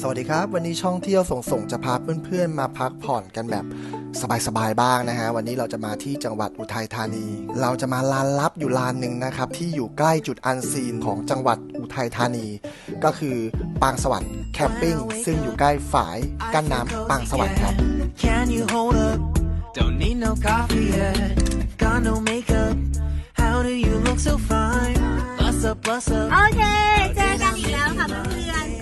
สวัสดีครับ วันนี้ช่องเที่ยวส่งส่งจะพาเพื่อนๆ มาพักผ่อนกันแบบสบายๆบ้างนะฮะ วันนี้เราจะมาที่จังหวัดอุทัยธานี เราจะมาลานลับอยู่ลานหนึ่งนะครับ ที่อยู่ใกล้จุดอันซีนของจังหวัดอุทัยธานี ก็คือปางสวรรค์แคมปิ้งซึ่งอยู่ใกล้ฝายกั้นน้ำปางสวรรค์ครับ Can you hold up? Don't need no coffee yet. Got no makeup. How do you look so fine? Bust up, bust up. โอเค เจอกันอีกแล้วค่ะเพื่อนๆก็สำ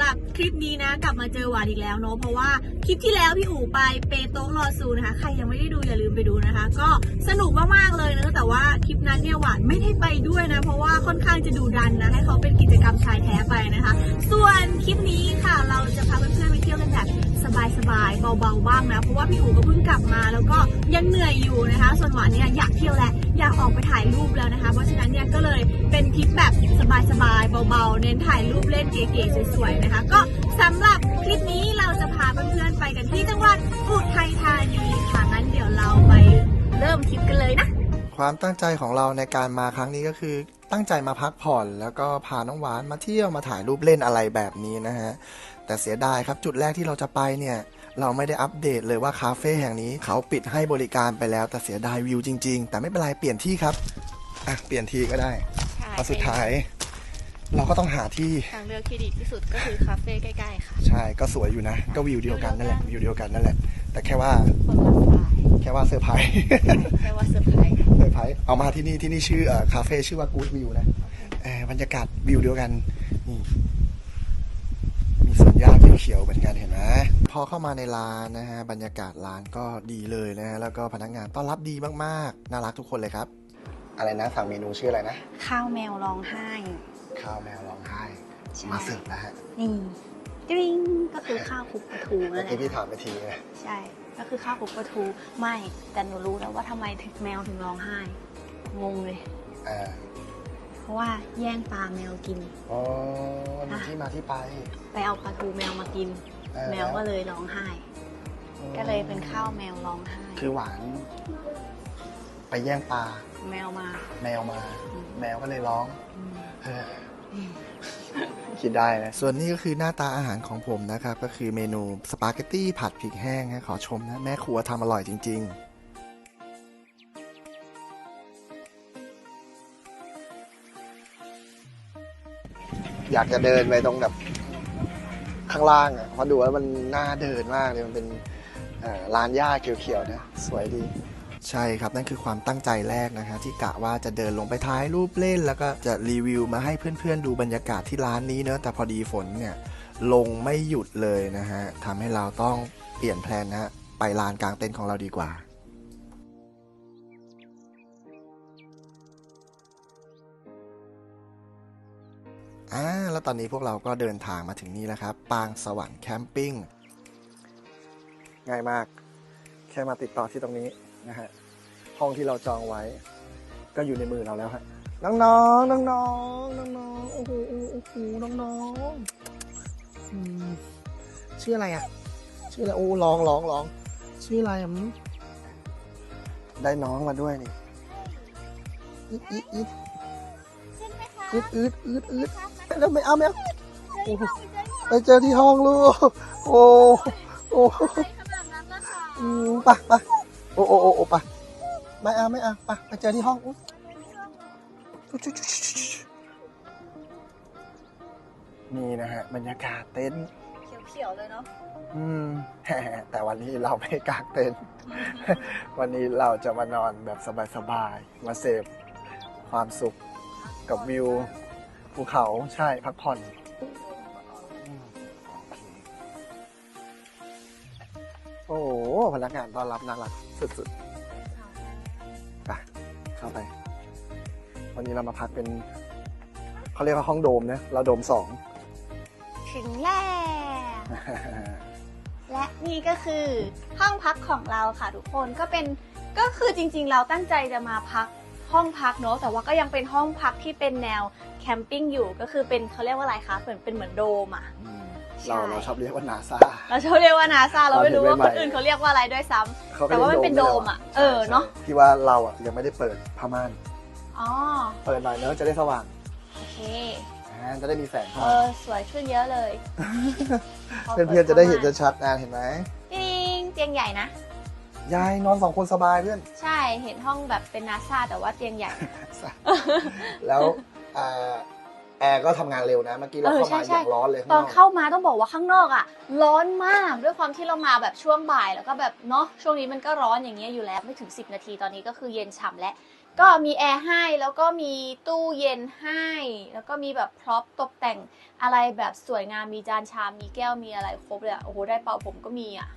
หรับคลิปนี้นะ กลับมาเจอหวานอีกแล้วเนาะเพราะว่าคลิปที่แล้วพี่อู๋ไปเปโต๊ะรอซูนะคะ ใครยังไม่ได้ดูอย่าลืมไปดูนะคะ ก็สนุกมากๆเลยนะแต่ว่าคลิปนั้นเนี่ยหวานไม่ได้ไปด้วยนะ เพราะว่าค่อนข้างจะดูดันนะให้เขาเป็นกิจกรรมชายแท้ไปนะคะ ส่วนคลิปนี้ค่ะเราจะพาเพื่อนๆไปเที่ยวกันแบบ สบายๆเบาๆบ้างนะ เพราะว่าพี่อู๋ก็เพิ่งกลับมา แล้วก็ยังเหนื่อยอยู่นะคะ ส่วนหวานเนี่ยอยากเที่ยวแหละอยากออกไปถ่ายรูปแล้วนะคะ เพราะฉะนั้นเนี่ยก็เลยเป็นทริปแบบสบายๆเบาๆ เน้นถ่ายรูปเล่นเก๋ๆสวยๆนะคะ ก็สำหรับคลิปนี้เราจะพาเพื่อนๆไปกันที่จังหวัดอุทัยธานีค่ะงั้นเดี๋ยวเราไปเริ่มคลิปกันเลยนะความตั้งใจของเราในการมาครั้งนี้ก็คือตั้งใจมาพักผ่อน แล้วก็พาน้องหวานมาเที่ยวมาถ่ายรูปเล่นอะไรแบบนี้นะฮะ แต่เสียดายครับจุดแรกที่เราจะไปเนี่ยเราไม่ได้อัปเดตเลยว่าคาเฟ่แห่งนี้เขาปิดให้บริการไปแล้วแต่เสียดายวิวจริง ๆ แต่ไม่เป็นไรเปลี่ยนที่ครับอะเปลี่ยนที่ก็ได้เพราะสุดท้าย เราก็ต้องหาที่ทางเลือกที่ดีที่สุดก็คือคาเฟ่ใกล้ๆค่ะใช่ก็สวยอยู่นะ ก็วิวเดียวกันนั่นแหละวิวเดียวกันนั่นแหละ แต่แค่ว่าคนละสไตล์แค่ว่าเซอร์ไพรส์แค่ว่าเซอร์ไพรส์เซอร์ไพรส์เอามาที่นี่ที่นี่ชื่อเอ่อคาเฟ่ชื่อว่ากู๊ดวิวนะเออบรรยากาศวิวเดียวกันนี่มีสวนหญ้า เขียวๆเหมือนกันเห็นไหมพอเข้ามาในร้านนะฮะบรรยากาศร้านก็ดีเลยนะฮะแล้วก็พนักงานต้อนรับดีมากๆ น่ารักทุกคนเลยครับ อะไรนะสั่งเมนูชื่ออะไรนะ ข้าวแมวร้องไห้ข้าวแมวร้องไห้ใช่มาเสิร์ฟแล้วฮะนี่กริ๊งก็คือข้าวคลุกปลาทูเมื่นั่อนแหกี้ละพี่ถามไปทีนะใช่ ก็คือข้าวคลุกปลาทู ไม่ แต่หนูรู้แล้วว่าทำไมถึงแมวถึงร้องไห้ งงเลยอ่าเพ ราะว่าแย่งปลาแมวกิน อ๋อมีที่มาที่ไป ไปเอาปลาทูแมวมากิน เออ แมวก็เลยร้องไห้ ก็เลยเป็นข้าวแมวร้องไห้ คือหวาน ไปแย่งปลาแมวมา แมวมา อืม แมวก็เลยร้องอืม เออคิดได้นะส่วนนี้ก็คือหน้าตาอาหารของผมนะครับ ก็คือเมนูสปาเกตตี้ผัดพริกแห้งฮะขอชมนะ แม่ครัวทำอร่อยจริง อยากจะเดินไปตรงแบบข้างล่างอะเพราะดูแล้วมันน่าเดินมากเลยมันเป็นลานหญ้าเขียวๆนะสวยดี ใช่ครับนั่นคือความตั้งใจแรกนะฮะที่กะว่าจะเดินลงไปถ่ายรูปเล่น แล้วก็จะรีวิวมาให้เพื่อนๆ ดูบรรยากาศที่ร้านนี้เนอะแต่พอดีฝนเนี่ยลงไม่หยุดเลยนะฮะทำให้เราต้องเปลี่ยนแพลนนะฮะไปลานกลางเต็นท์ของเราดีกว่า อ่าแล้วตอนนี้พวกเราก็เดินทางมาถึงนี่แล้วครับ ปางสวรรค์แคมปิ้ง ง่ายมาก แค่มาติดต่อที่ตรงนี้นะฮะ ห้องที่เราจองไว้ ก็อยู่ในมือเราแล้วฮะ น้องๆ น้องๆ น้องๆ โอ้โห โอ้โห น้องๆอืมชื่ออะไรอะ ชื่ออะไร โอ้ร้องร้องร้อง ชื่ออะไรอะมได้น้องมาด้วยนี่ อีดอีดอีดอืดอืดอืดอืด แล้วไม่เอาไม่เอาโอ้โหไปเจอที่ห้องลูก โอ้โอ้อืมไปไปโอ้โอ้โอ้โอ้ไปไม่เอาไม่เอาไปไปเจอที่ห้องอุ๊ยนี่นะฮะบรรยากาศเต็นท์เขียวๆเลยเนาะอืมแต่วันนี้เราไม่กางเต็นท์วันนี้เราจะมานอนแบบสบายๆ มาเสพความสุขกับวิว ภูเขาใช่พักผ่อนโอ้โหพนักงานต้อนรับน่ารักสุดๆไปเข้าไป วันนี้เรามาพักเป็นเขาเรียกว่าห้องโดมนะ เราโดมสองถึงแล้ว และนี่ก็คือห้องพักของเราค่ะทุกคนก็เป็นก็คือจริงๆเราตั้งใจจะมาพัก ห้องพักเนอะแต่ว่าก็ยังเป็นห้องพักที่เป็นแนวแคมปิ้งอยู่ก็คือเป็นเขาเรียกว่าอะไรคะเหมือนเป็นเหมือนโดมอะใช่เราเราชอบเรียกว่านาซาเราชอบเรียกว่านาซาเราไม่รู้ว่าเราคเห็นใหม่ๆนอื่นเขาเรียกว่าอะไรด้วยซ้ำเขาก็แต่ว่ามันเป็นโดมอะใช่เออเนอะใช่ที่ว่าเราอะยังไม่ได้เปิดผ้าม่านอ๋อเปิดหน่อยเนอะจะได้สว่างโอเคอ่าจะได้มีแสงเข้าเอมาอสวยขึ้นเยอะเลยเพื่อนๆจะได้เห็นชัดๆนะเห็นไหมจริงเตียงใหญ่นะ ยายนอนสองคนสบายเพื่อน ใช่เห็นห้องแบบเป็นนาซาแต่ว่าเตียงใหญ่ แล้วอ่าแอร์ก็ทำงานเร็วนะ เมื่อกี้เราเออเข้ามาใช่อย่างร้อนเลยตข้างอนนอกเข้ามาต้องบอกว่าข้างนอกอะ ร้อนมากด้วยความที่เรามาแบบช่วงบ่ายแล้วก็แบบเนาะช่วงนี้มันก็ร้อนอย่างเงี้ยอยู่แล้วไม่ถึง 10 นาทีตอนนี้ก็คือเย็นฉ่ำแล้วก็มีแอร์ให้แล้วก็มีตู้เย็นให้ แล้วก็มีแบบพร็อพตกแต่งอะไรแบบสวยงามมีจานชามมีแก้วมีอะไรครบเลยอะโอ้โหได้เป่าผมก็มีอะ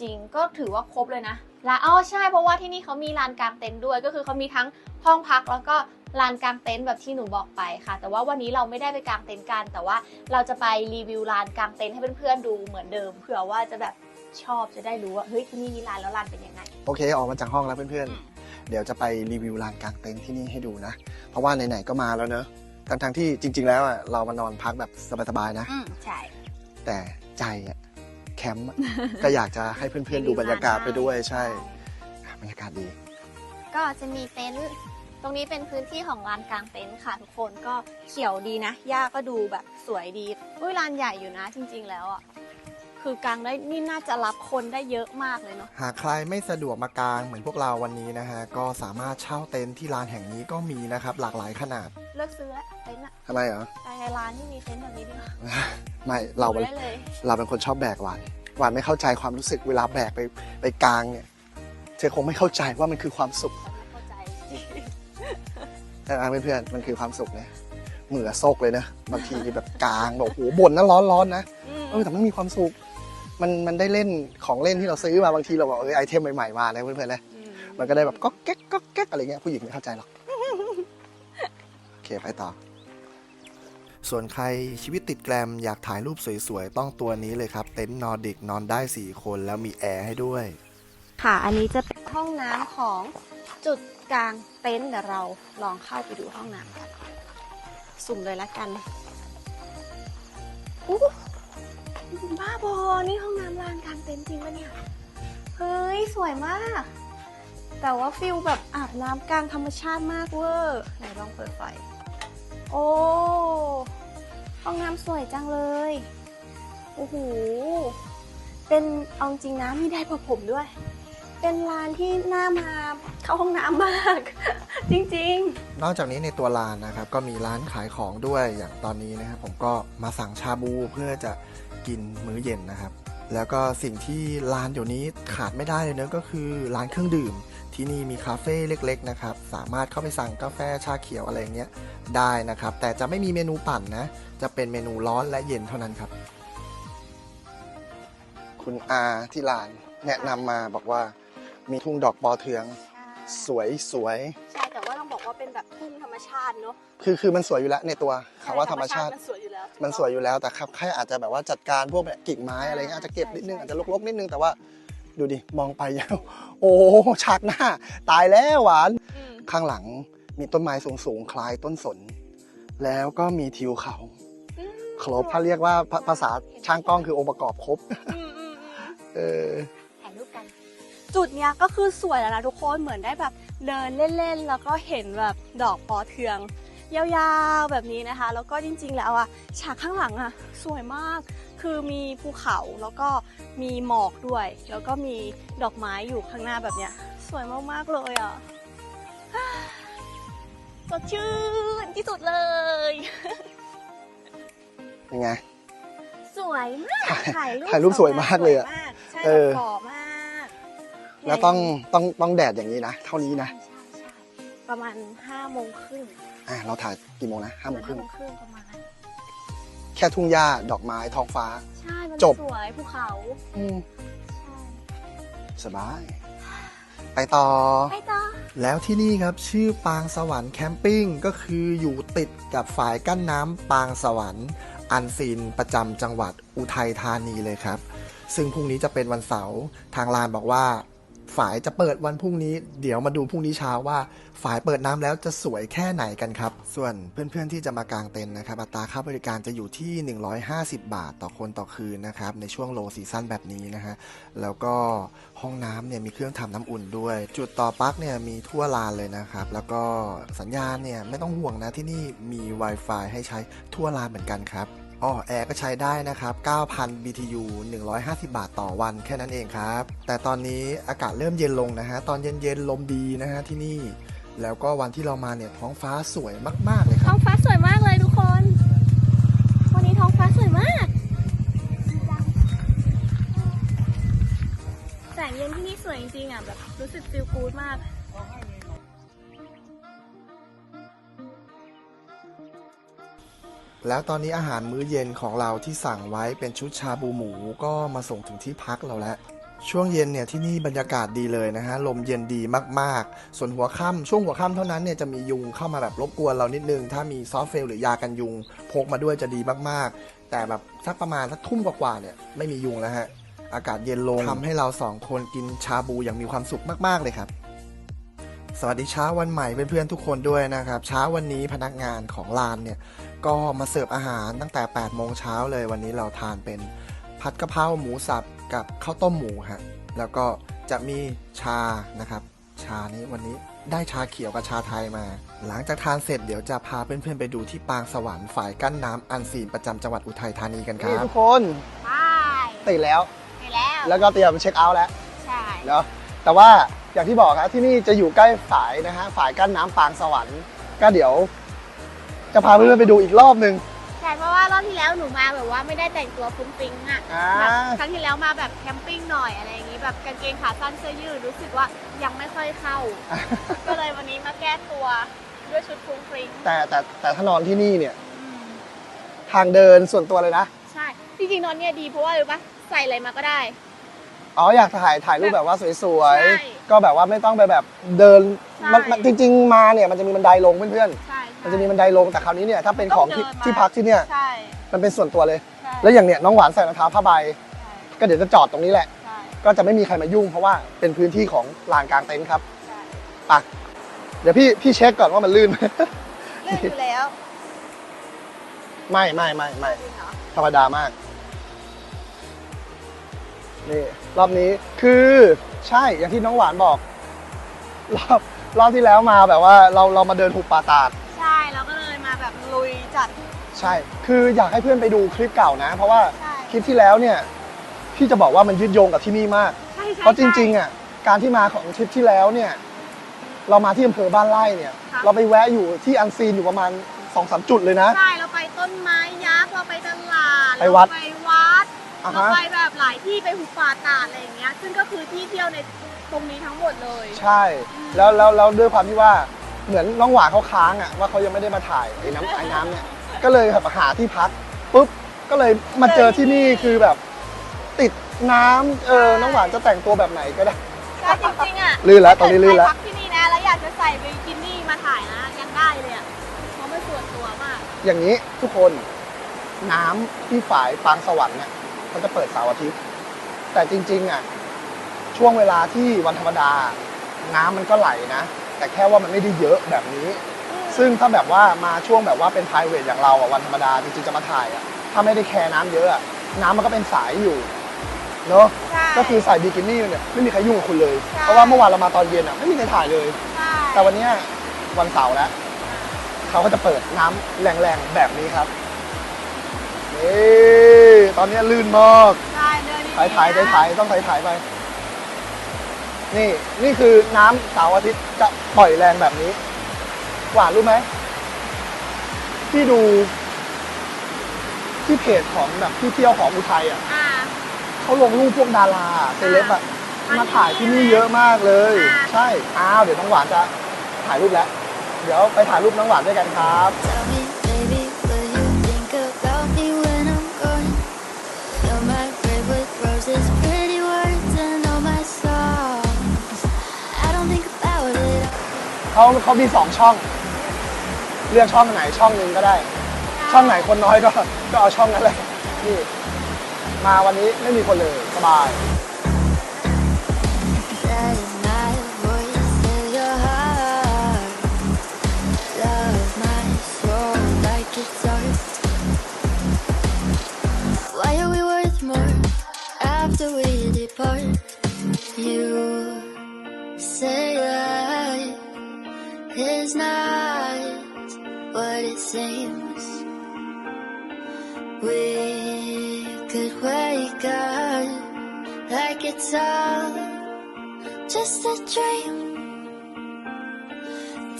จริง ก็ถือว่าครบเลยนะร้านอ๋อใช่เพราะว่าที่นี่เขามีลานกลางเต็นท์ด้วย ก็คือเขามีทั้งห้องพักแล้วก็ลานกลางเต็นท์แบบที่หนูบอกไปค่ะ แต่ว่าวันนี้เราไม่ได้ไปกางเต็นท์กัน แต่ว่าเราจะไปรีวิวลานกลางเต็นท์ให้เพื่อนๆดูเหมือนเดิมเผื่อว่าจะแบบชอบจะได้รู้ว่าเฮ้ยที่นี่มีลานแล้วลานเป็นยังไง โอเคออกมาจากห้องแล้วเพื่อนอืมๆเดี๋ยวจะไปรีวิวลานกลางเต็นท์ที่นี่ให้ดูนะ เพราะว่าไหนๆก็มาแล้วเนอะทั้งๆที่จริง ๆ แล้วอะเรามานอนพักแบบสบายๆนะ อืมใช่ แต่ใจอะแค มป์อะ ก็อยากจะให้เพื่อนๆดูบรรยากาศไปด้วยใช่บรรยากาศดี ก็จะมีเต็นท์ตรงนี้เป็นพื้นที่ของลานกลางเต็นท์ค่ะ ทุกคนก็เขียวดีนะหญ้าก็ดูแบบสวยดีอุ้ยลานใหญ่อยู่นะจริง ๆ แล้วอะ คือกลางได้นี่น่าจะรับคนได้เยอะมากเลยเนาะหากใครไม่สะดวกมากางเหมือนพวกเราวันนี้นะฮะก็สามารถเช่าเต็นท์ที่ลานแห่งนี้ก็มีนะครับ หลากหลายขนาดเลือกซื้อแล้วเต็นท์อะทำไมเหรอ ไปในร้านที่มีเต็นท์แบบนี้ดีกว่าไม่เราดูได้เลย เราเป็นคนชอบแบกหวานหวานไม่เข้าใจความรู้สึกเวลาแบกไปไปกลางเนี่ยเธอคงไม่เข้าใจว่ามันคือความสุขฉันไม่เข้าใจ แต่เพื่อนๆมันคือความสุขนะเหมือโซกเลยนะบางทีแบบกลางแบบโอ้โหบ่นนะร้อนร้อนๆนะอืมเออแต่มันมีความสุข มันมันได้เล่นของเล่นที่เราซื้อมาบางทีเราบอกเออไอเทมใหม่ๆมานะเพื่อนๆนะอืมมันก็ได้แบบก๊อกแก๊กก๊อกแก๊กอะไรเงี้ยผู้หญิงไม่เข้าใจหรอกโอเคไปต่อ ส่วนใครชีวิตติดแกรมอยากถ่ายรูปสวยๆ ต้องตัวนี้เลยครับ เต็นท์นอร์ดิกนอนได้ 4 คนแล้วมีแอร์ให้ด้วย ค่ะ อันนี้จะเป็นห้องน้ำของจุดกลางเต็นท์เดี๋ยวเราลองเข้าไปดูห้องน้ำกัน สุ่มเลยละกันอู้ บ้าบอ นี่ห้องน้ำลานกลางเต็นท์จริงปะเนี่ย เฮ้ย สวยมาก แต่ว่าฟิลแบบอาบน้ำกลางธรรมชาติมากเวอร์ไหนลองเปิดไฟ โอ้ ห้องน้ำสวยจังเลย โอ้โห เป็นเอาจริงนะมีได้ประผมด้วย เป็นร้านที่น่ามาเข้าห้องน้ำมาก จริงนอกจากนี้ในตัวร้านนะครับ ก็มีร้านขายของด้วยอย่างตอนนี้นะครับผมก็มาสั่งชาบูเพื่อจะ กินมื้อเย็นนะครับ แล้วก็สิ่งที่ร้านเดี๋ยวนี้ขาดไม่ได้เลยเนอะก็คือร้านเครื่องดื่ม ที่นี่มีคาเฟ่เล็กๆนะครับ สามารถเข้าไปสั่งกาแฟชาเขียวอะไรอย่างเงี้ยได้นะครับ แต่จะไม่มีเมนูปั่นนะ จะเป็นเมนูร้อนและเย็นเท่านั้นครับ คุณอาที่ร้านแนะนำมาบอกว่ามีทุ่งดอกปอเทืองๆสวยสวยใช่แต่ว่าต้องบอกว่าเป็นแบบทุ่งธรรมชาติเนอะคือคือมันสวยอยู่แล้วในตัวคำว่าธรรมชาติมันสวยอยู่แล้ว มันสวยอยู่แล้วแต่ครับแค่อาจจะแบบว่าจัดการพวกแบบกิ่งไม้อะไรเงี้ยอาจจะเก็บนิดนึงอาจจะรกๆนิดนึงแต่ว่าดูดิมองไปยาวโอ้ฉากหน้า ตายแล้วหวานอืมข้างหลังมีต้นไม้สูงๆ คล้ายต้นสน แล้วก็มีทิวเขาอืมครบถ้าเรียกว่าภาภาษาช่างกล้องคือองค์ประกอบครบอืมอืมอืมเออถ่ายรูปกัน จุดเนี้ยก็คือสวยแล้วนะทุกคนเหมือนได้แบบเดินเล่นๆ แล้วก็เห็นแบบดอกปอเทือง ยาวๆแบบนี้นะคะ แล้วก็จริง ๆ แล้วอะฉากข้างหลังอะสวยมาก คือมีภูเขาแล้วก็มีหมอกด้วย แล้วก็มีดอกไม้อยู่ข้างหน้าแบบเนี้ย สวยมากๆเลยอะสดชื่นที่สุดเลยยังไง สวยมากถ่ายรูปถ่ายรูปสวยมากเลยอะสวมากใช่เออแบบหล่อมากแล้วต้องต้องต้องแดดอย่างนี้นะ เท่านี้นะ ใช่ใช่ประมาณห้าโมงครึ่ง อะเราถ่ายกี่โมงนะห้าโมงครึ่งห้าโมงครึ่งประมาณนั้นแค่ทุ่งหญ้าดอกไม้ท้องฟ้า ใช่มันจบ สวยภูเขาอืมใช่สบาย ไปต่อไปต่อแล้วที่นี่ครับชื่อปางสวรรค์แคมปิ้งก็คืออยู่ติดกับฝายกั้นน้ำปางสวรรค์ อันซีนประจำจังหวัดอุทัยธานีเลยครับ ซึ่งพรุ่งนี้จะเป็นวันเสาร์ทางลานบอกว่า ฝายจะเปิดวันพรุ่งนี้ เดี๋ยวมาดูพรุ่งนี้เช้าว่าฝายเปิดน้ำแล้วจะสวยแค่ไหนกันครับ ส่วนเพื่อนๆที่จะมากางเต็นท์นะครับอัตราค่าบริการจะอยู่ที่ 150 บาทต่อคนต่อคืนนะครับในช่วงโลซีซั่นแบบนี้นะฮะแล้วก็ห้องน้ำเนี่ยมีเครื่องทำน้ำอุ่นด้วย จุดต่อปลั๊กเนี่ยมีทั่วลานเลยนะครับแล้วก็สัญญาณเนี่ยไม่ต้องห่วงนะที่นี่มี Wi-Fi ให้ใช้ทั่วลานเหมือนกันครับ อ๋อแอร์ก็ใช้ได้นะครับ 9,000 BTU 150 บาทต่อวันแค่นั้นเองครับ แต่ตอนนี้อากาศเริ่มเย็นลงนะฮะ ตอนเย็นๆ ลมดีนะฮะที่นี่ แล้วก็วันที่เรามาเนี่ยท้องฟ้าสวยมากๆเลยคท้รัอบ งฟ้าสวยมากเลยทุกคน วันนี้ท้องฟ้าสวยมาก แสงเย็นที่นี่สวยจริงๆอะแบบรู้สึกฟิลกู๊ดมาก แล้วตอนนี้อาหารมื้อเย็นของเราที่สั่งไว้เป็นชุดชาบูหมูก็มาส่งถึงที่พักเราแล้ว ช่วงเย็นเนี่ยที่นี่บรรยากาศดีเลยนะฮะลมเย็นดีมากๆ ส่วนหัวค่ำช่วงหัวค่ำเท่านั้นเนี่ยจะมียุงเข้ามาแบบรบกวนเรานิดนึง ถ้ามีซอฟเฟลหรือยากันยุงพกมาด้วยจะดีมากๆ แต่แบบสักประมาณสักทุ่มกว่าๆเนี่ยไม่มียุงแล้วฮะอากาศเย็นลงทำให้เราสองคนกินชาบูอย่างมีความสุขมากๆเลยครับสวัสดีเช้าวันใหม่เพื่อนๆทุกคนด้วยนะครับ เช้าวันนี้พนักงานของร้านเนี่ย ก็มาเสิร์ฟอาหารตั้งแต่ 8 โมงเช้าเลยวันนี้เราทานเป็นผัดกะเพราหมูสับกับข้าวต้มหมูฮะแล้วก็จะมีชานะครับ ชานี้วันนี้ได้ชาเขียวกับชาไทยมา หลังจากทานเสร็จเดี๋ยวจะพาเพื่อนๆไปดูที่ปางสวรรค์ฝ่ายกั้นน้ำอันซีนประจำจังหวัดอุทัยธานีกันคนี่รับทุกคนไปตื่นแล้ว ไปแล้ว แล้วก็เตรียมเช็คเอาท์แล้ว ใช่ เนาะแต่ว่าอย่างที่บอกครับที่นี่จะอยู่ใกล้ฝายนะฮะฝายกั้นน้ำปางสวรรค์ ก็เดี๋ยว จะพาเพื่อนๆไปดูอีกรอบหนึ่ง ใช่เพราะว่ารอบที่แล้วหนูมาแบบว่าไม่ได้แต่งตัวฟุ้งฟิ้งอะอ่า แบบครั้งที่แล้วมาแบบแคมปิ้งหน่อยอะไรอย่างงี้แบบกางเกงขาสั้นเสื้อยืดรู้สึกว่ายังไม่ค่อยเข้า ก็เลยวันนี้มาแก้ตัวด้วยชุดฟุ้งฟิ้งแต่แต่แต่ถ้านอนที่นี่เนี่ย อืมทางเดินส่วนตัวเลยนะ ใช่จริงๆนอนเนี่ยดีเพราะว่าอะไรรู้ปะใส่อะไรมาก็ได้ อ๋ออยากถ่ายถ่ายรูปแบบว่าสวยใช่ๆ ก็แบบว่าไม่ต้องไปแบบเดินใช่มันมันจริง ๆ มาเนี่ยมันจะมีบันไดลงเพื่อนใช่ๆ มันจะมีบันไดลงแต่คราวนี้เนี่ยถ้าเป็นของที่ต้องเดินมาที่พักที่เนี่ย ใช่มันเป็นส่วนตัวเลย ใช่แล้วอย่างเนี้ยน้องหวานใส่รองเท้าผ้าใบใช่ก็เดี๋ยวจะจอดตรงนี้แหละ ใช่ก็จะไม่มีใครมายุ่ง เพราะว่าเป็นพื้นที่ของลานกลางเต็นท์ครับใช่ไปเดี๋ยวพี่พี่เช็คก่อนว่ามันลื่นไหมเรื่องอยู่แล้วไม่ไม่ไม่ไม่จริงเหรอธรรมดามากนี่รอบนี้คือใช่อย่างที่น้องหวานบอก รอบรอบที่แล้วมาแบบว่าเราเรามาเดินหุบป่าตาด จัด ใช่ คืออยากให้เพื่อนไปดูคลิปเก่านะ เพราะว่าใช่ คลิปที่แล้วเนี่ยพี่จะบอกว่ามันยึดโยงกับที่นี่มาก ใช่ใช่เพราะจริง ๆ อะ การที่มาของทริปที่แล้วเนี่ย เรามาที่อำเภอบ้านไร่เนี่ยค่ะเราไปแวะอยู่ที่อันซีนอยู่ประมาณ2อสจุดเลยนะ ใช่เราไปต้นไม้ยักษ์เราไปตลาดไปวัดเราไปวัดอ่าเราฮะ ไปแบบหลายที่ไปหุบป่าตาดอะไรอย่างเงี้ย ซึ่งก็คือที่เที่ยวในตรงนี้ทั้งหมดเลย ใช่ แล้วแล้วแล้วด้วยความที่ว่า เหมือนน้องหวานเขาค้างอะว่าเขายังไม่ได้มาถ่ายไอ้น้ำไอ้น้ำเนี่ยก็เลยแบบหาที่พักปุ๊บก็เลยมาเจอที่นี่คือแบบ ติดน้ำเออน้องหวานจะแต่งตัวแบบไหนก็ได้ ใช่จริงๆอะลื่นแล้วตอนนี้ลื่นแล้ว ถ้าเกิดใครพักที่นี่นะแล้วอยากจะใส่บิกินี่มาถ่ายนะยังได้เลยอะเพราะมันส่วนตัวมากอย่างนี้ทุกคนน้ำที่ฝายปางสวรรค์เนี่ยเขาจะเปิดเสาร์อาทิตย์ แต่จริง ๆอะช่วงเวลาที่วันธรรมดา น้ำมันก็ไหลนะ แต่แค่ว่ามันไม่ได้เยอะแบบนี้ ซึ่งถ้าแบบว่ามาช่วงแบบว่าเป็น p r i v a t อย่างเราอะวันธรรมดาจริงๆจะมาถ่ายอะถ้าไม่ได้แคร์น้ำเยอะอะน้ำมันก็เป็นสายอยู่เนาะใช่ ก็คือใส่บิกินี่เนี่ยไม่มีใครยุ่งกับคุณเลยใช่เพราะว่าเมื่อวานเรามาตอนเย็นอะไม่มีใครถ่ายเลย ใช่แต่วันเนี้ยวันเสาร์แล้วเขาก็จะเปิดน้ำแรงๆแบบนี้ครับนี่ตอนนี้ลื่นมากใช่เดินดีๆถ่ายถ่ายนะถ่ายต้องถ่ายถ่ายไป นี่นี่คือน้ำเสาร์อาทิตย์จะปล่อยแรงแบบนี้ หวานรู้ไหมที่ดู ที่เพจของแบบที่เที่ยวของอุทัยอะอ่า เขาลงรูปพวกดาราเซเลบอะอ่ามมาถ่ายที่นี่เยอะมากเลย อ่า ใช่อ้าวเดี๋ยวน้องหวานจะถ่ายรูปแล้ว เดี๋ยวไปถ่ายรูปน้องหวานด้วยกันครับ เขาเขามีสองช่อง เลือกช่องไหนช่องหนึ่งก็ได้ ช่องไหนคนน้อยก็ก็เอาช่องนั้นเลยนี่มาวันนี้ไม่มีคนเลยสบาย You say that. is not what it seems. We could wake up like it's all just a dream.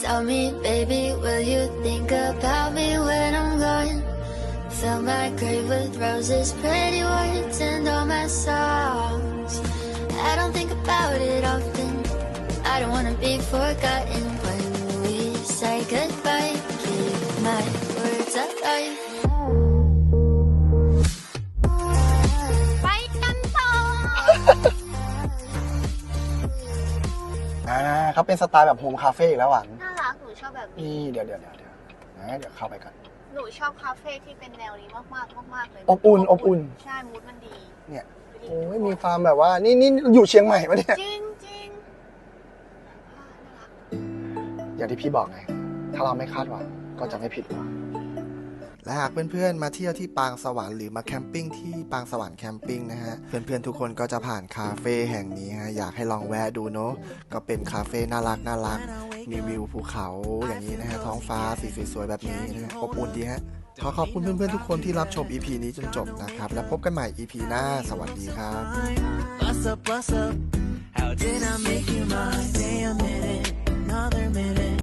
Tell me, baby, will you think about me when I'm gone? Fill my grave with roses, pretty words, and all my songs. I don't think about it often. I don't wanna be forgotten. ไปกันต่อ อ่าเขาเป็นสไตล์แบบโฮมคาเฟ่อีกแล้วหวานน่ารักหนูชอบแบบนี้ นี่เดี๋ยวเดี๋ยวเดี๋ยวเดี๋ยวนะเดี๋ยวเข้าไปกัน หนูชอบคาเฟ่ที่เป็นแนวนี้มากๆมากๆเลยอบอุ่นอบอุ่น ใช่ มูดมันดีเนี่ยโอ้ยมีความแบบว่า นี่นี่อยู่เชียงใหม่ปะเนี่ย จริงจริงอย่างที่พี่บอกไง ถ้าเราไม่คาดหวังก็จะไม่ผิดหวัง และหากเพื่อนๆมาเที่ยวที่ปางสวรรค์หรือมาแคมปิ้งที่ปางสวรรค์แคมปิ้งนะฮะเพื่อนๆทุกคนก็จะผ่านคาเฟ่แห่งนี้ฮะอยากให้ลองแวะดูเนาะก็เป็นคาเฟ่น่ารักน่ารักมีวิวภูเขาอย่างนี้นะฮะท้องฟ้าสีสวยๆแบบนี้นะฮะอบอุ่นดีฮะขอขอบคุณเพื่อนๆทุกคนที่รับชม EP นี้จนจบนะครับ แล้วพบกันใหม่ EP หน้า สวัสดีครับ How did I make you mine? Say I'm in